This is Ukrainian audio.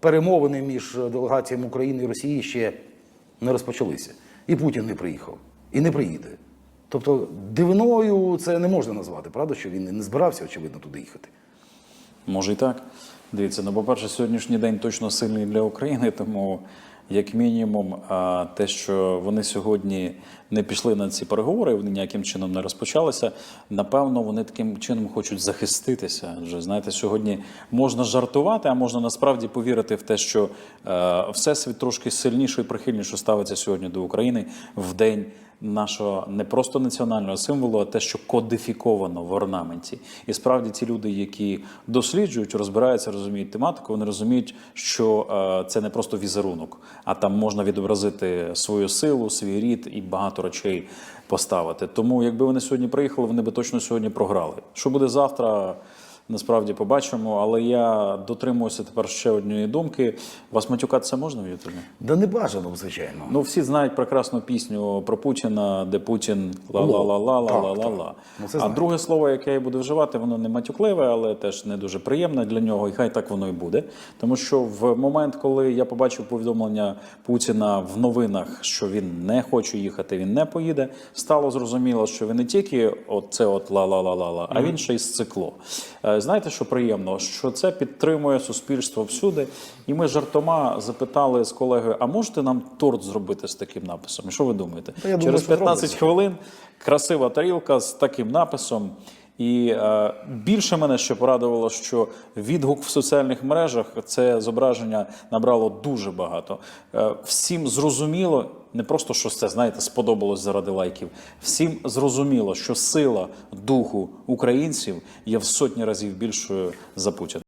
перемовини між делегаціями України і Росії ще не розпочалися. І Путін не приїхав, і не приїде. Тобто дивиною це не можна назвати, правда, що він не збирався, очевидно, туди їхати. Може і так. Дивіться, ну, по-перше, сьогоднішній день точно сильний для України, тому як мінімум, те, що вони сьогодні не пішли на ці переговори, вони ніяким чином не розпочалися. Напевно, вони таким чином хочуть захиститися. Адже знаєте, сьогодні можна жартувати, а можна насправді повірити в те, що е, всесвіт трошки сильніше і прихильніше ставиться сьогодні до України в день нашого не просто національного символу, а те, що кодифіковано в орнаменті. І справді ті люди, які досліджують, розбираються, розуміють тематику, вони розуміють, що е, це не просто візерунок, а там можна відобразити свою силу, свій рід і багато речей поставити. Тому, якби вони сьогодні приїхали, вони би точно сьогодні програли. Що буде завтра? Насправді побачимо, але я дотримуюся тепер ще однієї думки. Вас матюкатися можна в Ютубі? Да не бажано, звичайно. Ну, всі знають прекрасну пісню про Путіна, де Путін ла-ла-ла-ла-ла-ла-ла. Ну, А друге слово, яке я буду вживати, воно не матюкливе, але теж не дуже приємне для нього, і хай так воно і буде. Тому що в момент, коли я побачив повідомлення Путіна в новинах, що він не хоче їхати, він не поїде, стало зрозуміло, що він не тільки от це от ла-ла-ла-ла-ла, а він ще й сцикло. Е, Знаєте, що приємно? Що це підтримує суспільство всюди. І ми жартома запитали з колегою: а можете нам торт зробити з таким написом? І що ви думаєте? Я Через думаю, 15 хвилин красива тарілка з таким написом. І е, більше мене ще порадувало, що відгук в соціальних мережах це зображення набрало дуже багато. Е, всім зрозуміло, не просто що це знаєте, сподобалось заради лайків. Всім зрозуміло, що сила духу українців є в сотні разів більшою за Путіна.